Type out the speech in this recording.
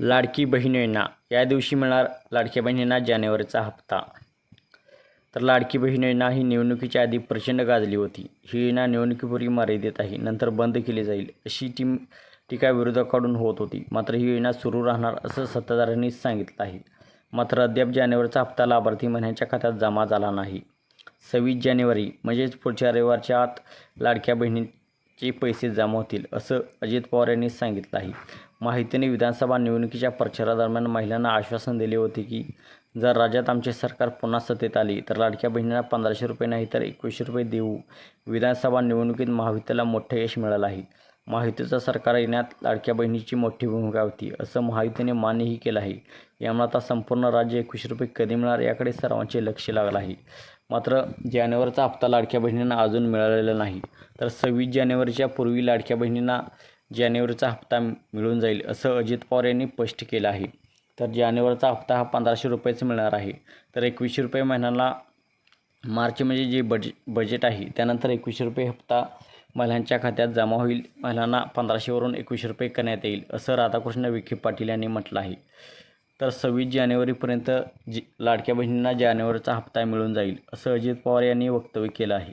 लाडकी बहीण योजना या दिवशी मिळणार लाडक्या बहिणींना जानेवारीचा हप्ता. तर लाडकी बहीण योजना ही निवडणुकीच्या आधी प्रचंड गाजली होती. ही योजना निवडणुकीपूर्वी मर्यादित आहे. नंतर बंद केली जाईल अशी टीम टीका विरोधकाकडून होत होती. मात्र ही योजना सुरू राहणार असं सत्ताधाऱ्यांनी सांगितलं आहे. मात्र अद्याप जानेवारीचा हप्ता लाभार्थी महिन्यांच्या खात्यात जमा झाला नाही. सव्वीस जानेवारी म्हणजेच पुढच्या रविवारच्या आत लाडक्या बहिणीचे पैसे जमा होतील असं अजित पवार यांनी सांगितलं आहे. माहितीने विधानसभा निवडणुकीच्या प्रचारादरम्यान महिलांना आश्वासन दिले होते की जर राज्यात आमचे सरकार पुन्हा सत्तेत आले तर लाडक्या बहिणींना पंधराशे रुपये नाही तर एकवीसशे रुपये देऊ. विधानसभा निवडणुकीत महायुतीला मोठं यश मिळालं आहे. महायुतीचं सरकार येण्यात लाडक्या बहिणीची मोठी भूमिका होती असं महायुतीने मान्यही केलं आहे. यामुळे आता संपूर्ण राज्य एकवीसशे रुपये कधी मिळणार याकडे सर्वांचे लक्ष लागलं आहे. मात्र जानेवारीचा हप्ता लाडक्या बहिणींना अजून मिळालेला नाही. तर सव्वीस जानेवारीच्या पूर्वी लाडक्या बहिणींना जानेवारीचा हप्ता मिळून जाईल असं अजित पवार यांनी स्पष्ट केलं आहे. तर जानेवारीचा हप्ता हा पंधराशे रुपयेच मिळणार आहे. तर एकवीसशे रुपये महिन्याला मार्च म्हणजे जे बज बजेट आहे त्यानंतर एकवीसशे रुपये हप्ता महिलांच्या खात्यात जमा होईल. महिलांना पंधराशेवरून एकवीसशे रुपये करण्यात येईल असं राधाकृष्ण विखे पाटील यांनी म्हटलं आहे. तर सव्वीस जानेवारीपर्यंत जी लाडक्या बहिणींना जानेवारीचा हप्ता मिळून जाईल असं अजित पवार यांनी वक्तव्य केलं आहे.